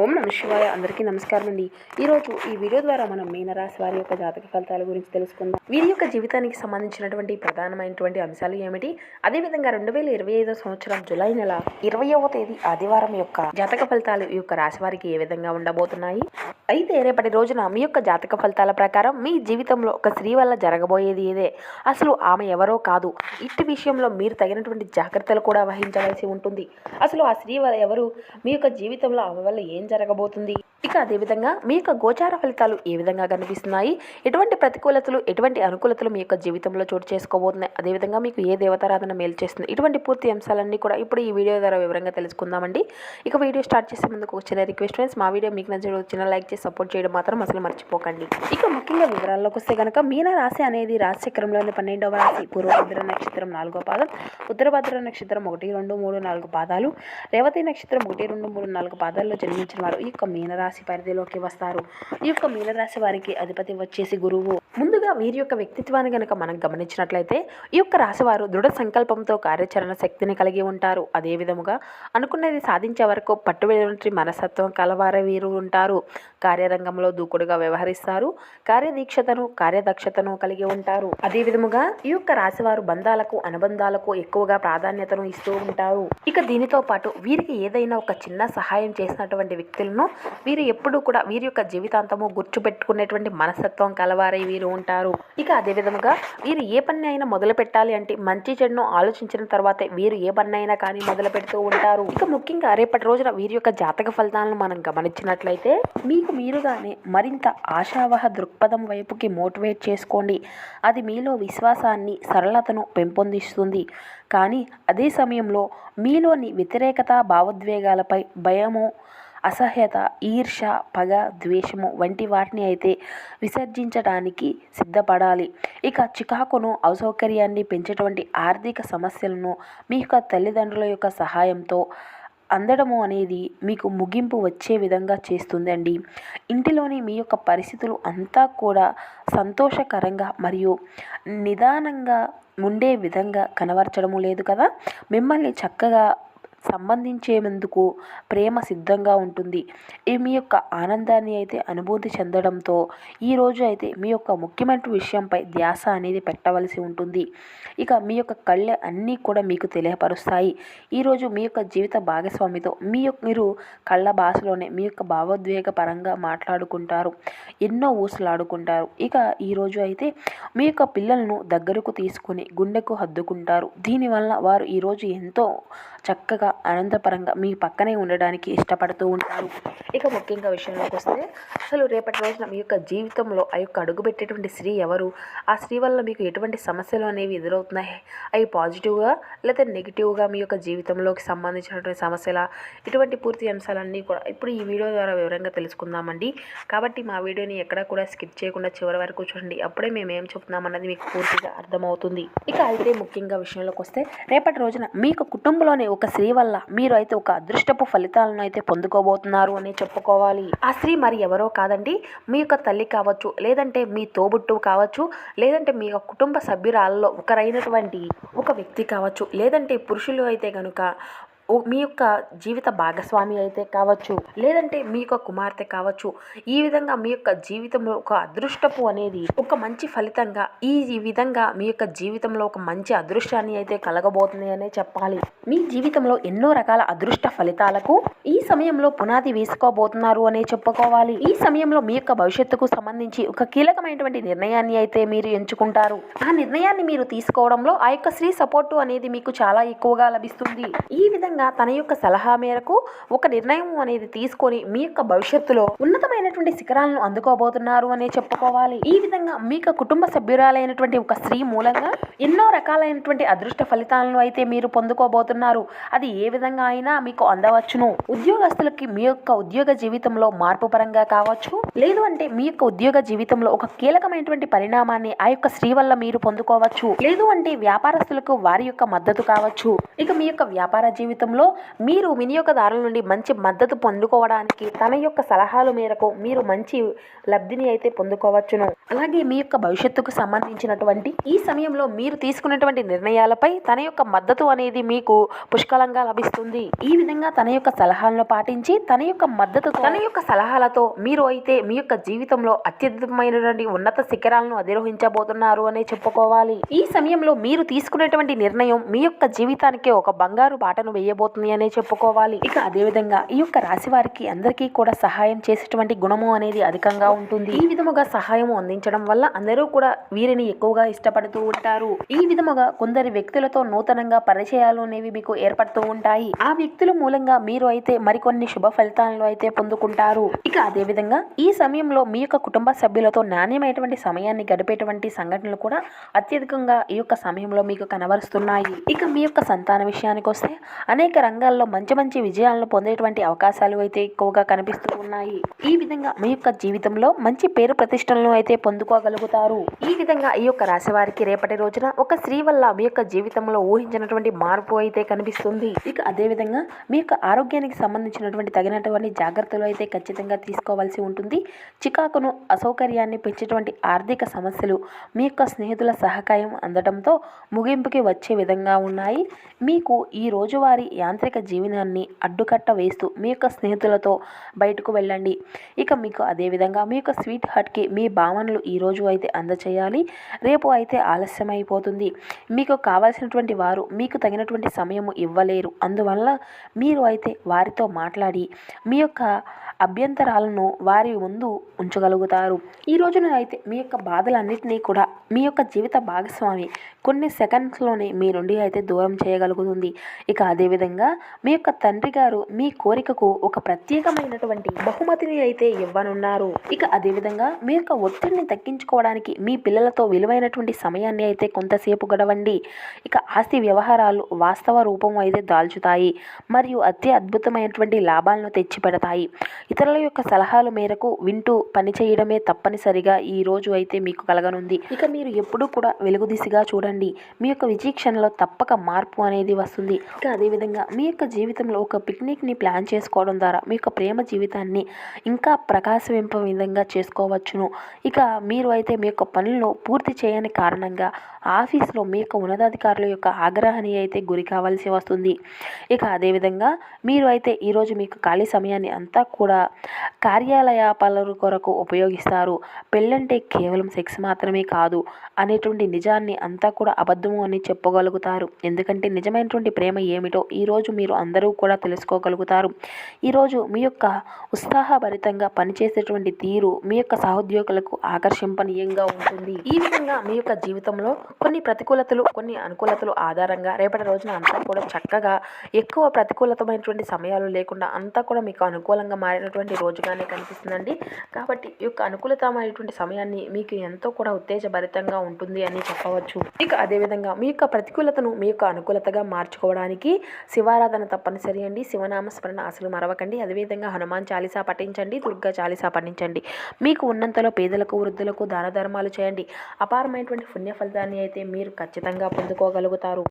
ఓం నమ శివాయ. అందరికీ నమస్కారం అండి. ఈరోజు ఈ వీడియో ద్వారా మనం మీనరాశి వారి యొక్క జాతక ఫలితాల గురించి తెలుసుకుందాం. వీరి యొక్క జీవితానికి సంబంధించినటువంటి ప్రధానమైనటువంటి అంశాలు ఏమిటి? అదేవిధంగా రెండు వేల ఇరవై ఐదో సంవత్సరం జులై నెల ఇరవయవ తేదీ ఆదివారం యొక్క జాతక ఫలితాలు ఈ యొక్క రాశి వారికి ఏ విధంగా ఉండబోతున్నాయి? అయితే రేపటి రోజున మీ యొక్క జాతక ఫలితాల ప్రకారం మీ జీవితంలో ఒక స్త్రీ వల్ల జరగబోయేది ఏదే? అసలు ఆమె ఎవరో కాదు. ఇట్టి విషయంలో మీరు తగినటువంటి జాగ్రత్తలు కూడా వహించవలసి ఉంటుంది. అసలు ఆ స్త్రీ వల్ల ఎవరు? మీ యొక్క జీవితంలో ఆమె వల్ల ఏం జరగబోతుంది? ఇక అదేవిధంగా మీ యొక్క గోచార ఫలితాలు ఏ విధంగా కనిపిస్తున్నాయి? ఎటువంటి ప్రతికూలతలు ఎటువంటి అనుకూలతలు మీ యొక్క జీవితంలో చోటు చేసుకోబోతున్నాయి? అదేవిధంగా మీకు ఏ దేవతారాధన మేలు చేస్తుంది? ఇటువంటి పూర్తి అంశాలన్నీ కూడా ఇప్పుడు ఈ వీడియో ద్వారా వివరంగా తెలుసుకుందామండి. ఇక వీడియో స్టార్ట్ చేసే ముందుకు ఒక చిన్న రిక్వెస్ట్ ఫ్రెండ్స్ మా వీడియో మీకు నచ్చిన చిన్న లైక్ చేసి సపోర్ట్ చేయడం మాత్రం అసలు మర్చిపోకండి. ఇక ముఖ్యంగా వివరాల్లోకి వస్తే కనుక మీన రాశి అనేది రాశిచక్రంలోని పన్నెండవ రాశి. పూర్వభద్ర నక్షత్రం నాలుగో పాదం ఉత్తరభద్ర నక్షత్రం ఒకటి రెండు మూడు నాలుగు పాదాలు రేవతి నక్షత్రం ఒకటి రెండు మూడు నాలుగు పాదాల్లో జన్మించిన వారు ఈ యొక్క మీనరాశి పరిధిలోకి వస్తారు. ఈ యొక్క మీనరాశి వారికి అధిపతి వచ్చేసి గురువు. ముందుగా వీరి యొక్క వ్యక్తిత్వాన్ని కనుక మనం గమనించినట్లయితే ఈ యొక్క రాశి వారు దృఢ సంకల్పంతో కార్యాచరణ శక్తిని కలిగి ఉంటారు. అదే విధముగా అనుకున్నది సాధించే వరకు పట్టుబడి మనస్తత్వం కలవారే వీరు ఉంటారు. కార్యరంగంలో దూకుడుగా వ్యవహరిస్తారు. కార్యదీక్షతను కార్యదక్షతను కలిగి ఉంటారు. అదే విధముగా ఈ యొక్క రాశివారు బంధాలకు అనుబంధాలకు ఎక్కువగా ప్రాధాన్యతను ఇస్తూ ఉంటారు. ఇక దీనితో పాటు వీరికి ఏదైనా ఒక చిన్న సహాయం చేసినటువంటి వ్యక్తులను వీరు ఎప్పుడూ కూడా వీరి యొక్క జీవితాంతము గుర్తుపెట్టుకునేటువంటి మనస్తత్వం కలవారై వీరు ఉంటారు. ఇక అదేవిధంగా వీరు ఏ పని అయినా మొదలు పెట్టాలి అంటే మంచి చెడును ఆలోచించిన తర్వాతే వీరు ఏ పని అయినా కానీ మొదలు పెడుతూ ఉంటారు. ఇక ముఖ్యంగా రేపటి రోజున వీరి యొక్క జాతక ఫలితాలను మనం గమనించినట్లయితే మీకు మీరుగానే మరింత ఆశావహ దృక్పథం వైపుకి మోటివేట్ చేసుకోండి. అది మీలో విశ్వాసాన్ని సరళతను పెంపొందిస్తుంది. కానీ అదే సమయంలో మీలోని వ్యతిరేకత భావోద్వేగాలపై భయము అసహ్యత ఈర్ష పగ ద్వేషము వంటి వాటిని అయితే విసర్జించడానికి సిద్ధపడాలి. ఇక చికాకును అసౌకర్యాన్ని పెంచేటువంటి ఆర్థిక సమస్యలను మీ యొక్క తల్లిదండ్రుల యొక్క సహాయంతో అందడము అనేది మీకు ముగింపు వచ్చే విధంగా చేస్తుందండి. ఇంటిలోని మీ యొక్క పరిస్థితులు అంతా కూడా సంతోషకరంగా మరియు నిదానంగా ఉండే విధంగా కనబరచడము లేదు కదా? మిమ్మల్ని చక్కగా సంబంధించేందుకు ప్రేమ సిద్ధంగా ఉంటుంది. ఈ మీ యొక్క ఆనందాన్ని అయితే అనుభూతి చెందడంతో ఈరోజు అయితే మీ యొక్క ముఖ్యమైన విషయంపై ధ్యాస అనేది పెట్టవలసి ఉంటుంది. ఇక మీ యొక్క కళ్ళె అన్నీ కూడా మీకు తెలియపరుస్తాయి. ఈరోజు మీ యొక్క జీవిత భాగస్వామితో మీ యొక్క మీరు కళ్ళ భాషలోనే మీ యొక్క భావోద్వేగ పరంగా మాట్లాడుకుంటారు. ఎన్నో ఊసలాడుకుంటారు. ఇక ఈరోజు అయితే మీ యొక్క పిల్లలను దగ్గరకు తీసుకుని గుండెకు హద్దుకుంటారు. దీనివల్ల వారు ఈరోజు ఎంతో చక్కగా ఆనందపరంగా మీ పక్కనే ఉండడానికి ఇష్టపడుతూ ఉంటారు. ఇక ముఖ్యంగా విషయంలోకి వస్తే అసలు రేపటి రోజున మీ యొక్క జీవితంలో ఆ యొక్క అడుగుపెట్టేటువంటి స్త్రీ ఎవరు? ఆ స్త్రీ వల్ల మీకు ఎటువంటి సమస్యలు అనేవి ఎదురవుతున్నాయి? అవి పాజిటివ్గా లేదా నెగిటివ్గా మీ యొక్క జీవితంలోకి సంబంధించినటువంటి సమస్యల ఇటువంటి పూర్తి అంశాలన్నీ కూడా ఇప్పుడు ఈ వీడియో ద్వారా వివరంగా తెలుసుకుందామండి. కాబట్టి మా వీడియోని ఎక్కడ కూడా స్కిప్ చేయకుండా చివరి వరకు చూడండి. అప్పుడే మేము ఏం చెప్తున్నామన్నది మీకు పూర్తిగా అర్థమవుతుంది. ఇక అయితే ముఖ్యంగా విషయంలోకి వస్తే రేపటి రోజున మీకు కుటుంబంలోనే ఒక స్త్రీ వల్ల మీరు అయితే ఒక అదృష్టపు ఫలితాలను అయితే పొందుకోబోతున్నారు అని చెప్పుకోవాలి. ఆ స్త్రీ మరి ఎవరో కాదండి? మీ యొక్క తల్లి కావచ్చు లేదంటే మీ తోబుట్టు కావచ్చు లేదంటే మీ యొక్క కుటుంబ సభ్యురాలలో ఒకరైనటువంటి ఒక వ్యక్తి కావచ్చు లేదంటే పురుషులు అయితే కనుక మీ యొక్క జీవిత భాగస్వామి అయితే కావచ్చు లేదంటే మీ యొక్క కుమార్తె కావచ్చు ఈ విధంగా మీ యొక్క జీవితంలో ఒక అదృష్టపు అనేది ఒక మంచి ఫలితంగా ఈ విధంగా మీ యొక్క జీవితంలో ఒక మంచి అదృష్టాన్ని అయితే కలగబోతుంది అనే చెప్పాలి. మీ జీవితంలో ఎన్నో రకాల అదృష్ట ఫలితాలకు ఈ సమయంలో పునాది వేసుకోబోతున్నారు అనే చెప్పుకోవాలి. ఈ సమయంలో మీ యొక్క భవిష్యత్తుకు సంబంధించి ఒక కీలకమైనటువంటి నిర్ణయాన్ని అయితే మీరు ఎంచుకుంటారు. ఆ నిర్ణయాన్ని మీరు తీసుకోవడంలో ఆ యొక్క స్త్రీ సపోర్టు అనేది మీకు చాలా ఎక్కువగా లభిస్తుంది. ఈ విధంగా తన యొక్క సలహా మేరకు ఒక నిర్ణయం అనేది తీసుకొని మీ యొక్క భవిష్యత్తులో ఉన్నతమైనటువంటి శిఖరాలను అందుకోబోతున్నారు అనే చెప్పుకోవాలి. ఈ విధంగా మీ యొక్క కుటుంబ సభ్యురాలైనటువంటి ఒక స్త్రీ మూలంగా ఎన్నో రకాలైనటువంటి అదృష్ట ఫలితాలను అయితే మీరు పొందుకోబోతున్నారు. అది ఏ విధంగా అయినా మీకు అందవచ్చును. ఉద్యోగస్తులకి మీ యొక్క ఉద్యోగ జీవితంలో మార్పు పరంగా కావచ్చు లేదు అంటే మీ యొక్క ఉద్యోగ జీవితంలో ఒక కీలకమైనటువంటి పరిణామాన్ని ఆ యొక్క స్త్రీ వల్ల మీరు పొందుకోవచ్చు లేదు అంటే వ్యాపారస్తులకు వారి యొక్క మద్దతు కావచ్చు. ఇక మీ యొక్క వ్యాపార జీవితం జీవితంలో మీరు వినియోగదారుల నుండి మంచి మద్దతు పొందుకోవడానికి తన యొక్క సలహాల మేరకు మీరు మంచి లబ్ధిని అయితే పొందుకోవచ్చును. అలాగే మీ యొక్క భవిష్యత్తుకు సంబంధించినటువంటి ఈ సమయంలో మీరు తీసుకున్నటువంటి నిర్ణయాలపై తన యొక్క మద్దతు అనేది మీకు పుష్కలంగా లభిస్తుంది. ఈ విధంగా తన యొక్క సలహాలను పాటించి తన యొక్క మద్దతు తన యొక్క సలహాలతో మీరు అయితే మీ యొక్క జీవితంలో అత్యద్భుతమైనటువంటి ఉన్నత శిఖరాలను అధిరోహించబోతున్నారు అనే చెప్పుకోవాలి. ఈ సమయంలో మీరు తీసుకునేటువంటి నిర్ణయం మీ యొక్క జీవితానికి ఒక బంగారు బాటను చేయబోతుంది అనే చెప్పుకోవాలి. ఇక అదేవిధంగా ఈ యొక్క రాశి వారికి అందరికీ కూడా సహాయం చేసేటువంటి గుణము అనేది అధికంగా ఉంటుంది. ఈ విధముగా సహాయం అందించడం వల్ల అందరూ కూడా వీరిని ఎక్కువగా ఇష్టపడుతూ ఉంటారు. ఈ విధముగా కొందరి వ్యక్తులతో నూతనంగా పరిచయాలు అనేవి మీకు ఏర్పడుతూ ఉంటాయి. ఆ వ్యక్తుల మూలంగా మీరు అయితే మరికొన్ని శుభ ఫలితాలను అయితే పొందుకుంటారు. ఇక అదే విధంగా ఈ సమయంలో మీ యొక్క కుటుంబ సభ్యులతో నాణ్యమైనటువంటి సమయాన్ని గడిపేటువంటి సంఘటనలు కూడా అత్యధికంగా ఈ యొక్క సమయంలో మీకు కనబరుస్తున్నాయి. ఇక మీ యొక్క సంతాన విషయానికి వస్తే అనేక రంగాల్లో మంచి మంచి విజయాలను పొందేటువంటి అవకాశాలు అయితే ఎక్కువగా కనిపిస్తూ ఉన్నాయి. ఈ విధంగా మీ యొక్క జీవితంలో మంచి పేరు ప్రతిష్టలను అయితే పొందుకోగలుగుతారు. ఈ విధంగా ఈ యొక్క రాశి వారికి రేపటి రోజున ఒక స్త్రీ వల్ల మీ యొక్క జీవితంలో ఊహించినటువంటి మార్పు అయితే కనిపిస్తుంది. ఇక అదే విధంగా మీ యొక్క ఆరోగ్యానికి సంబంధించినటువంటి తగినటువంటి జాగ్రత్తలు అయితే ఖచ్చితంగా తీసుకోవాల్సి ఉంటుంది. చికాకును అసౌకర్యాన్ని పెంచేటువంటి ఆర్థిక సమస్యలు మీ యొక్క స్నేహితుల సహకారం అందడంతో ముగింపుకి వచ్చే విధంగా ఉన్నాయి. మీకు ఈ రోజువారీ యాంత్రిక జీవనాన్ని అడ్డుకట్ట వేస్తూ మీ యొక్క స్నేహితులతో బయటకు వెళ్ళండి. ఇక మీకు అదేవిధంగా మీ యొక్క స్వీట్ హార్ట్కి మీ భావనలు ఈరోజు అయితే అందచేయాలి. రేపు అయితే ఆలస్యం అయిపోతుంది. మీకు కావాల్సినటువంటి వారు మీకు తగినటువంటి సమయము ఇవ్వలేరు. అందువల్ల మీరు అయితే వారితో మాట్లాడి మీ యొక్క అభ్యంతరాలను వారి ముందు ఉంచగలుగుతారు. ఈ రోజున అయితే మీ యొక్క బాధలన్నింటినీ కూడా మీ యొక్క జీవిత భాగస్వామి కొన్ని సెకండ్స్లోనే మీ నుండి అయితే దూరం చేయగలుగుతుంది. ఇక అదేవిధంగా మీ యొక్క తండ్రి గారు మీ కోరికకు ఒక ప్రత్యేకమైనటువంటి బహుమతిని అయితే ఇవ్వనున్నారు. ఇక అదేవిధంగా మీ యొక్క ఒత్తిడిని తగ్గించుకోవడానికి మీ పిల్లలతో విలువైనటువంటి సమయాన్ని అయితే కొంతసేపు గడవండి. ఇక ఆస్తి వ్యవహారాలు వాస్తవ రూపం అయితే దాల్చుతాయి. మరియు అతి అద్భుతమైనటువంటి లాభాలను తెచ్చిపెడతాయి. ఇతరుల యొక్క సలహాల మేరకు వింటూ పనిచేయడమే తప్పనిసరిగా ఈ రోజు అయితే మీకు కలగనుంది. ఇక మీరు ఎప్పుడూ కూడా వెలుగు దిశగా చూడండి. మీ యొక్క విచీక్షణలో తప్పక మార్పు అనేది వస్తుంది. ఇక అదేవిధంగా మీ యొక్క జీవితంలో ఒక పిక్నిక్ని ప్లాన్ చేసుకోవడం ద్వారా మీ యొక్క ప్రేమ జీవితాన్ని ఇంకా ప్రకాశవింప విధంగా చేసుకోవచ్చును. ఇక మీరు అయితే మీ యొక్క పనులను పూర్తి చేయని కారణంగా ఆఫీస్లో మీ యొక్క ఉన్నతాధికారుల యొక్క ఆగ్రహాన్ని అయితే గురి కావాల్సి వస్తుంది. ఇక అదేవిధంగా మీరు అయితే ఈరోజు మీకు ఖాళీ సమయాన్ని అంతా కూడా కార్యాలయాపాల కొరకు ఉపయోగిస్తారు. పెళ్ళంటే కేవలం సెక్స్ మాత్రమే కాదు అనేటువంటి నిజాన్ని అంతా కూడా అబద్ధము అని చెప్పగలుగుతారు. ఎందుకంటే నిజమైనటువంటి ప్రేమ ఏమిటో ఈరోజు మీరు అందరూ కూడా తెలుసుకోగలుగుతారు. ఈరోజు మీ యొక్క ఉత్సాహభరితంగా పనిచేసేటువంటి తీరు మీ యొక్క సహోద్యోగులకు ఆకర్షింపనీయంగా ఉంటుంది. ఈ విధంగా మీ యొక్క జీవితంలో కొన్ని ప్రతికూలతలు కొన్ని అనుకూలతలు ఆధారంగా రేపటి రోజున అంతా కూడా చక్కగా ఎక్కువ ప్రతికూలతమైనటువంటి సమయాలు లేకుండా అంతా కూడా మీకు అనుకూలంగా మారినటువంటి రోజుగానే కనిపిస్తుందండి. కాబట్టి ఈ యొక్క అనుకూలతమైనటువంటి సమయాన్ని మీకు ఎంతో కూడా ఉత్తేజభరితంగా ఉంటుంది అని చెప్పవచ్చు. ఇక అదేవిధంగా మీ యొక్క ప్రతికూలతను మీ యొక్క అనుకూలతగా మార్చుకోవడానికి శివారాధన తప్పనిసరి అండి. శివనామస్మరణ అసలు మరవకండి. అదేవిధంగా హనుమాన్ చాలీసా పఠించండి. దుర్గా చాలీసా పఠించండి. మీకు ఉన్నంతలో పేదలకు వృద్ధులకు దాన ధర్మాలు చేయండి. అపారమైనటువంటి పుణ్య ఫలితాన్ని అయితే మీరు ఖచ్చితంగా పొందుకోగలుగుతారు.